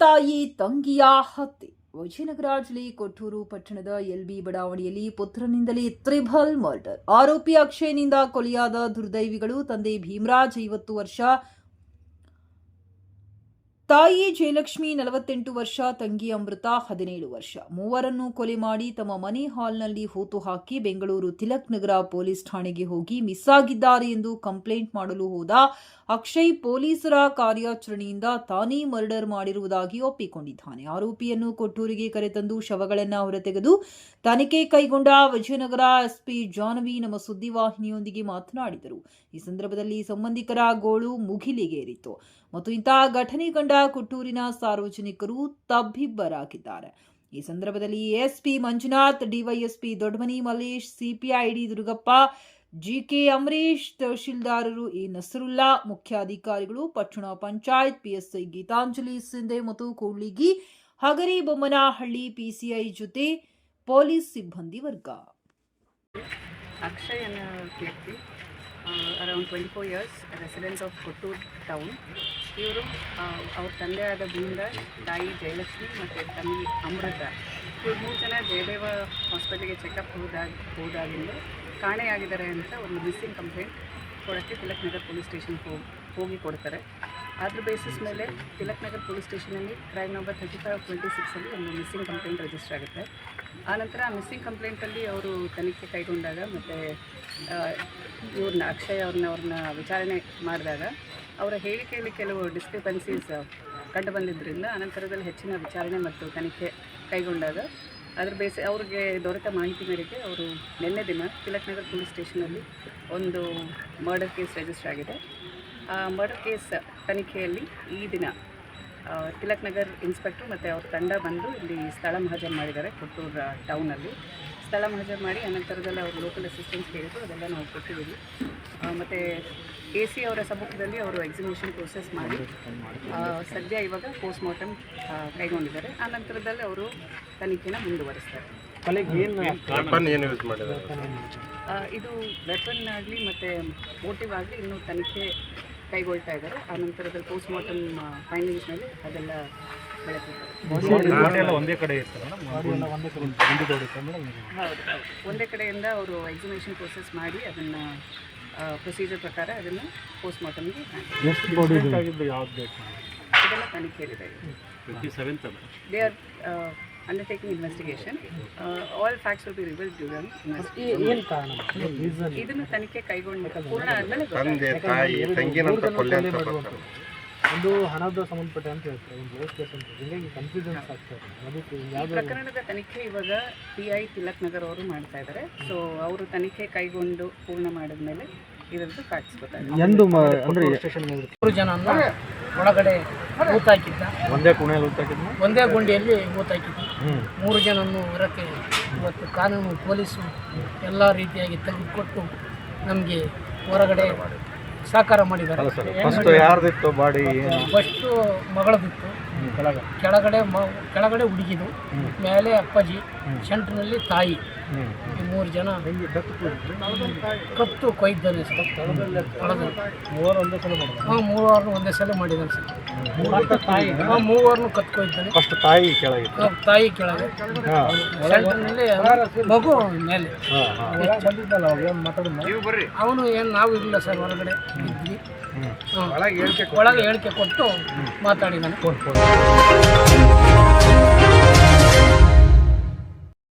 ತಾಯಿ ತಂಗಿಯ ಹತ್ಯೆ. ವಿಜಯನಗರ ಜಿಲ್ಲೆ ಕೊಟ್ಟೂರು ಪಟ್ಟಣದ ಎಲ್ಬಿ ಬಡಾವಣೆಯಲ್ಲಿ ಪುತ್ರನಿಂದಲೇ ತ್ರಿಬಲ್ ಮರ್ಡರ್. ಆರೋಪಿ ಅಕ್ಷಯ್ನಿಂದ ಕೊಲೆಯಾದ ದುರ್ದೈವಿಗಳು ತಂದೆ ಭೀಮರಾಜ್ ಐವತ್ತು ವರ್ಷ ತಾಯಿ ಜಯಲಕ್ಷ್ಮಿ ನಲವತ್ತೆಂಟು ವರ್ಷ ತಂಗಿ ಅಮೃತ ಹದಿನೇಳು ವರ್ಷ. ಮೂವರನ್ನು ಕೊಲೆ ಮಾಡಿ ತಮ್ಮ ಮನೆ ಹಾಲ್ನಲ್ಲಿ ಹೂತು ಹಾಕಿ ಬೆಂಗಳೂರು ತಿಲಕ್ ನಗರ ಪೊಲೀಸ್ ಠಾಣೆಗೆ ಹೋಗಿ ಮಿಸ್ ಆಗಿದ್ದಾರೆ ಎಂದು ಕಂಪ್ಲೇಂಟ್ ಮಾಡಲು ಹೋದ ಅಕ್ಷಯ್ ಪೊಲೀಸರ ಕಾರ್ಯಾಚರಣೆಯಿಂದ ತಾನೇ ಮರ್ಡರ್ ಮಾಡಿರುವುದಾಗಿ ಒಪ್ಪಿಕೊಂಡಿದ್ದಾನೆ. ಆರೋಪಿಯನ್ನು ಕೊಟ್ಟೂರಿಗೆ ಕರೆತಂದು ಶವಗಳನ್ನು ಹೊರತೆಗೆದು ತನಿಖೆ ಕೈಗೊಂಡ ವಿಜಯನಗರ ಎಸ್ಪಿ ಜಾನ್ವಿ ನಮ್ಮ ಸುದ್ದಿವಾಹಿನಿಯೊಂದಿಗೆ ಮಾತನಾಡಿದರು. ಈ ಸಂದರ್ಭದಲ್ಲಿ ಸಂಬಂಧಿಕರ ಗೋಳು ಮುಗಿಲಿಗೇರಿತು. ಮತ್ತು ಇಂತಹ ಘಟನೆ ಕಂಡ ಕೊಟ್ಟೂರಿನ ಸಾರ್ವಜನಿಕರು ತಬ್ಬಿಬ್ಬರಾಗಿದ್ದಾರೆ. ಈ ಸಂದರ್ಭದಲ್ಲಿ SP Manjunath, DYSP Doddamani Mallesh, ಸಿಪಿಐಡಿ Durgappa, GK Amaresh ತಹಶೀಲ್ದಾರರು ಎ ನಸರುಲ್ಲಾ ಮುಖ್ಯಾಧಿಕಾರಿಗಳು ಪಟ್ಟಣ ಪಂಚಾಯತ್ ಪಿಎಸ್ಐ ಗೀತಾಂಜಲಿ ಸಿಂಧೆ ಮತ್ತು ಕೂಡ್ಲಿಗಿ ಹಗರಿ ಬೊಮ್ಮನಹಳ್ಳಿ ಪಿಸಿಐ ಜೊತೆ ಪೊಲೀಸ್ ಸಿಬ್ಬಂದಿ ವರ್ಗ. ಅಕ್ಷಯನ around twenty four years residence of Kottur town ಇವರು ಅವ್ರ ತಂದೆಯಾದ ಭೀಮರಾಜ್ ತಾಯಿ ಜಯಲಕ್ಷ್ಮಿ ಮತ್ತು ತಂಗಿ ಅಮೃತ. ಇವ್ರು ಮೂರು ಜನ ಜಯದೇವ ಹಾಸ್ಪಿಟ್ಲಿಗೆ ಚೆಕಪ್ ಹೋದಾಗ ಹೋದಾಗಿಂದ ಕಾಣೆಯಾಗಿದ್ದಾರೆ ಅಂತ ಒಂದು ಮಿಸ್ಸಿಂಗ್ ಕಂಪ್ಲೇಂಟ್ ಕೊಡೋಕ್ಕೆ ತಿಲಕ್ ನಗರ್ ಪೊಲೀಸ್ ಸ್ಟೇಷನ್ಗೆ ಹೋಗಿ ಹೋಗಿ ಕೊಡ್ತಾರೆ. ಅದ್ರ ಬೇಸಿಸ್ ಮೇಲೆ Tilak Nagar police ಸ್ಟೇಷನಲ್ಲಿ crime number thirty five twenty ಸಿಕ್ಸಲ್ಲಿ ಒಂದು ಮಿಸ್ಸಿಂಗ್ ಕಂಪ್ಲೇಂಟ್ ರಿಜಿಸ್ಟರ್ ಆಗುತ್ತೆ. ಆನಂತರ ಆ ಮಿಸ್ಸಿಂಗ್ ಕಂಪ್ಲೇಂಟಲ್ಲಿ ಅವರು ತನಿಖೆ ಕೈಗೊಂಡಾಗ ಮತ್ತು ಇವ್ರನ್ನ ಅಕ್ಷಯ್ ಅವ್ರನ್ನ ಅವ್ರನ್ನ ವಿಚಾರಣೆ ಮಾಡಿದಾಗ ಅವರ ಹೇಳಿಕೆಯಲ್ಲಿ ಕೆಲವು ಡಿಸ್ಕ್ರಿಪೆನ್ಸೀಸ್ ಕಂಡು ಬಂದಿದ್ದರಿಂದ ಅನಂತರದಲ್ಲಿ ಹೆಚ್ಚಿನ ವಿಚಾರಣೆ ಮತ್ತು ತನಿಖೆ ಕೈಗೊಂಡಾಗ ಅದ್ರ ಬೇಸ ಅವ್ರಿಗೆ ದೊರೆತ ಮಾಹಿತಿ ಮೇರೆಗೆ ಅವರು ನಿನ್ನೆ ದಿನ ತಿಲಕ್ ನಗರ್ ಪೊಲೀಸ್ ಸ್ಟೇಷನಲ್ಲಿ ಒಂದು ಮರ್ಡರ್ ಕೇಸ್ ರಿಜಿಸ್ಟರ್ ಆಗಿದೆ. ಆ ಮರ್ಡರ್ ಕೇಸ್ ತನಿಖೆಯಲ್ಲಿ ಈ ದಿನ ತಿಲಕ್ನಗರ್ ಇನ್ಸ್ಪೆಕ್ಟರ್ ನಗರ್ ಇನ್ಸ್ಪೆಕ್ಟ್ರು ಮತ್ತು ಅವ್ರ ತಂಡ ಬಂದು ಇಲ್ಲಿ ಸ್ಥಳ ಮಹಾಜನ್ ಮಾಡಿದ್ದಾರೆ ಕೊಟ್ಟೂರ ಟೌನಲ್ಲಿ ಸ್ಥಳ ಮಹಜರ್ ಮಾಡಿ ಅನಂತರದಲ್ಲಿ ಅವರು ಲೋಕಲ್ ಅಸಿಸ್ಟೆನ್ಸ್ ಕೇಳಿದ್ರು ಅದೆಲ್ಲ ನಾವು ಕೊಟ್ಟಿದ್ದೀವಿ. ಮತ್ತು ಎ ಸಿ ಅವರ ಸಮ್ಮುಖದಲ್ಲಿ ಅವರು ಎಕ್ಸಿಬಿಷನ್ ಪ್ರೋಸೆಸ್ ಮಾಡಿ ಸದ್ಯ ಇವಾಗ ಪೋಸ್ಟ್ ಮಾರ್ಟಮ್ ಕೈಗೊಂಡಿದ್ದಾರೆ. ಆ ನಂತರದಲ್ಲಿ ಅವರು ತನಿಖೆನ ಮುಂದುವರಿಸ್ತಾರೆ. ಇದು ವೆಪನ್ ಆಗಲಿ ಮತ್ತು ಮೋಟಿವ್ ಆಗಲಿ ಇನ್ನೂ ತನಿಖೆ ಕೈಗೊಳ್ತಾ ಇದ್ದಾರೆ. ಆ ನಂತರದಲ್ಲಿ ಪೋಸ್ಟ್ ಮಾರ್ಟಮ್ ಫೈಂಡಿಂಗ್ಸ್ ಮೇಲೆ ಅದೆಲ್ಲ ಬೆಳಕಿದ್ದಾರೆ ಒಂದೇ ಕಡೆ ಒಂದೇ ಕಡೆಯಿಂದ ಅವರು ಎಕ್ಸಿಮೇಷನ್ ಪ್ರೋಸೆಸ್ ಮಾಡಿ ಅದನ್ನು ಪ್ರೊಸೀಜರ್ ಪ್ರಕಾರ ಅದನ್ನು ಪೋಸ್ಟ್ ಮಾರ್ಟಮ್ಗೆ ಇದೆಲ್ಲ ತನಿಖೆಯಲ್ಲಿದೆ twenty seventh day are undertaking investigation all facts will be reveal investigation ಇದನ್ನು ತನಿಖೆ ಕೈಗೊಂಡ ಪೂರ್ಣ ಆದಮೇಲೆ ತಂದೆ ತಾಯಿ ತಂಗಿನಂತ ಕೊಲ್ಲೆ ಅಂತ ಬರ್ತಾರೆ. ಒಂದು ಹಣದ ಸಂಬಂಧಪಟ್ಟ ಅಂತ ಹೇಳ್ತಾರೆ. ಒಂದು ರೇಸ್ ಕೇಸ್ ಅಂತ. ಹಿಂಗಾಗಿ ಕನ್ಫ್ಯೂಷನ್ಸ್ ಆಗ್ತಾರೆ ಅದಕ್ಕೆ ಯಾವ್ದು ಪ್ರಕರಣದ ತನಿಖೆ ಇವಾಗ ಪಿ ಐ ತಿಲಕ್ ನಗರ್ ಅವರು ಮಾಡ್ತಾ ಇದ್ದಾರೆ ಸೊ ಅವರು ತನಿಖೆ ಕೈಗೊಂಡು ಪೂರ್ಣ ಮಾಡಿದ್ಮೇಲೆ ಇದರದ್ದು ಫ್ಯಾಕ್ಟ್ಸ್ ಗೊತ್ತಾಗುತ್ತೆ. ಎಂದು ಅಂದ್ರೆ ಸ್ಟೇಷನ್ ಮೂರು ಜನ ಒಳಗಡೆ ಊತಾಕಿದ್ದ ಒಂದೇ ಕುಣಿಯಲ್ಲಿ ಉಂಟಾಕಿದ್ನ ಒಂದೇ ಗುಂಡಿಯಲ್ಲಿ ಊತಾಕಿದ್ದ ಮೂರು ಜನನ್ನು ಹೊರಕ್ಕೆ ಇವತ್ತು ಕಾನೂನು ಪೊಲೀಸು ಎಲ್ಲ ರೀತಿಯಾಗಿ ತೆಗೆದುಕೊಟ್ಟು ನಮಗೆ ಹೊರಗಡೆ ಸಹಕಾರ ಮಾಡಿದ್ದಾರೆ. ಫಸ್ಟ್ ಯಾರ್ದಿತ್ತು ಬಾಡಿ ಫಸ್ಟು ಮಗಳದಿತ್ತು. ಕೆಳಗೆ. ಕೆಳಗಡೆ ಮ ಕೆಳಗಡೆ ಹುಡುಗಿದು. ಮೇಲೆ ಅಪ್ಪಾಜಿ ಸೆಂಟ್ರ್ನಲ್ಲಿ ತಾಯಿ. ಮೂರು ಜನ. ಕತ್ತು ಕೊಯ್ದಾನೆ ಸರ್. ಒಳಗಡೆ ಮೂವರು ಒಂದೇ ಸಲ ಮಾಡಿದ ಹಾಂ ಮೂವರನ್ನು ಒಂದೇ ಸಲ ಮಾಡಿದ್ದಾನೆ ಸರ್. ಹಾಂ ಮೂವರನ್ನು ಕತ್ತು ಕೊಯ್ದಾನೆ ಫಸ್ಟ್ ತಾಯಿ ಕೆಳಗೆ ತಾಯಿ ಕೆಳಗೆ. ಹಾಂ. ಸೆಂಟ್ರ್ನಲ್ಲಿ ಮಗು ಮೇಲೆ. ಅವನು ಏನು ನಾವು ಇಲ್ಲ ಸರ್ ಹೊರಗಡೆ ಇದ್ವಿ. ಒಳಗೆ ಹೇಳಿಕೆ ಕೊಟ್ಟು. ಮಾತಾಡಿದ್ದಾನೆ.